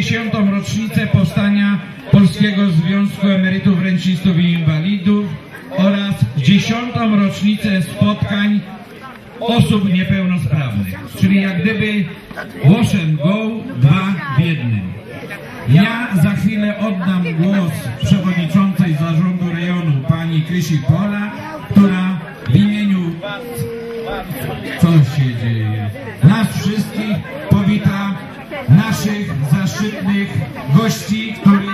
dziesiątą rocznicę powstania Polskiego Związku Emerytów, Rencistów i Inwalidów oraz dziesiątą rocznicę spotkań osób niepełnosprawnych, czyli jak gdyby wash and go, dwa w jednym. Ja za chwilę oddam głos przewodniczącej zarządu rejonu pani Krysi Pola, która w imieniu co się dzieje? Gości, który,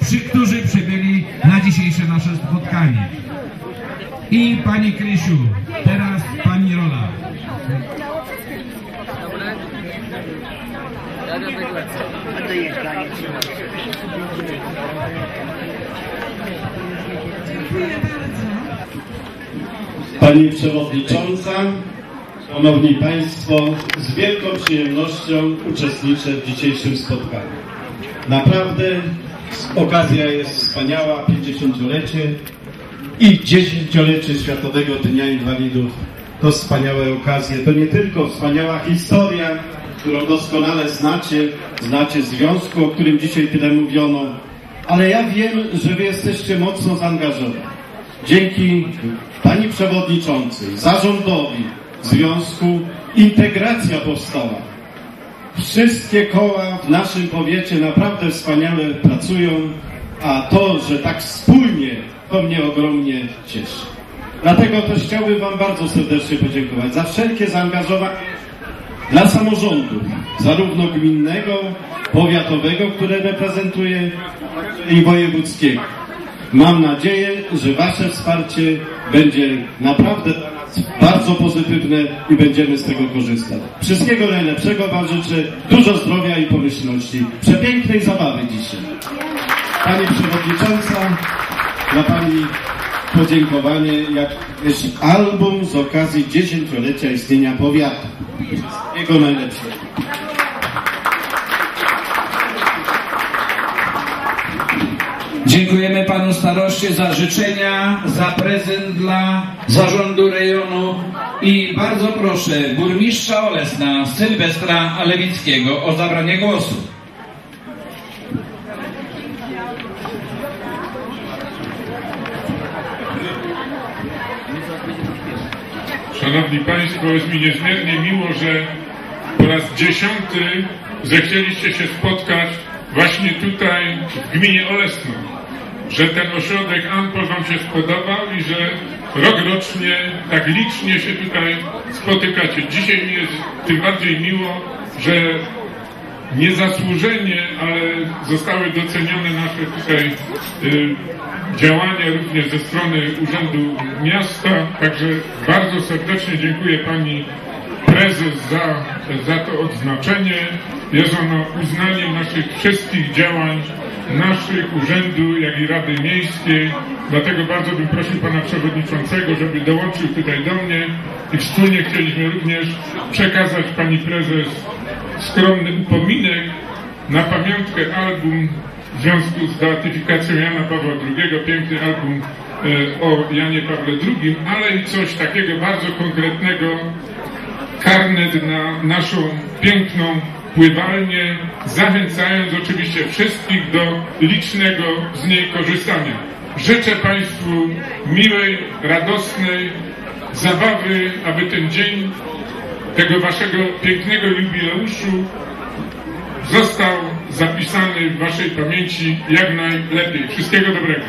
przy, którzy przybyli na dzisiejsze nasze spotkanie. I pani Krysiu, teraz pani Rola. Pani Przewodnicząca, Szanowni Państwo, z wielką przyjemnością uczestniczę w dzisiejszym spotkaniu. Naprawdę okazja jest wspaniała, 50-lecie i 10-lecie Światowego Dnia Inwalidów. To wspaniałe okazje, to nie tylko wspaniała historia, którą doskonale znacie, znacie związku, o którym dzisiaj tyle mówiono, ale ja wiem, że Wy jesteście mocno zaangażowani. Dzięki Pani Przewodniczącej, zarządowi Związku integracja powstała. Wszystkie koła w naszym powiecie naprawdę wspaniale pracują, a to, że tak wspólnie, to mnie ogromnie cieszy. Dlatego też chciałbym Wam bardzo serdecznie podziękować za wszelkie zaangażowanie dla samorządu, zarówno gminnego, powiatowego, które reprezentuję, i wojewódzkiego. Mam nadzieję, że Wasze wsparcie będzie naprawdę bardzo pozytywne i będziemy z tego korzystać. Wszystkiego najlepszego Wam życzę, dużo zdrowia i pomyślności, przepięknej zabawy dzisiaj. Pani Przewodnicząca, dla Pani podziękowanie, jak album z okazji dziesięciolecia istnienia powiatu. Wszystkiego najlepszego. Dziękujemy panu staroście za życzenia, za prezent dla zarządu rejonu i bardzo proszę burmistrza Olesna Sylwestra Alewickiego o zabranie głosu. Szanowni Państwo, jest mi niezmiernie miło, że po raz dziesiąty zechcieliście się spotkać właśnie tutaj w gminie Olesno. Że ten ośrodek AMPO Wam się spodobał i że rokrocznie tak licznie się tutaj spotykacie. Dzisiaj mi jest tym bardziej miło, że niezasłużenie, ale zostały docenione nasze tutaj y, działania również ze strony Urzędu Miasta. Także bardzo serdecznie dziękuję Pani Prezes za, za to odznaczenie. Jest ono uznaniem naszych wszystkich działań, naszych urzędu, jak i Rady Miejskiej. Dlatego bardzo bym prosił Pana Przewodniczącego, żeby dołączył tutaj do mnie i wspólnie chcieliśmy również przekazać Pani Prezes skromny upominek na pamiątkę album w związku z beatyfikacją Jana Pawła II, piękny album e, o Janie Pawle II, ale i coś takiego bardzo konkretnego, karnet na naszą piękną pływalnię, zachęcając oczywiście wszystkich do licznego z niej korzystania. Życzę Państwu miłej, radosnej zabawy, aby ten dzień tego Waszego pięknego jubileuszu został zapisany w Waszej pamięci jak najlepiej. Wszystkiego dobrego.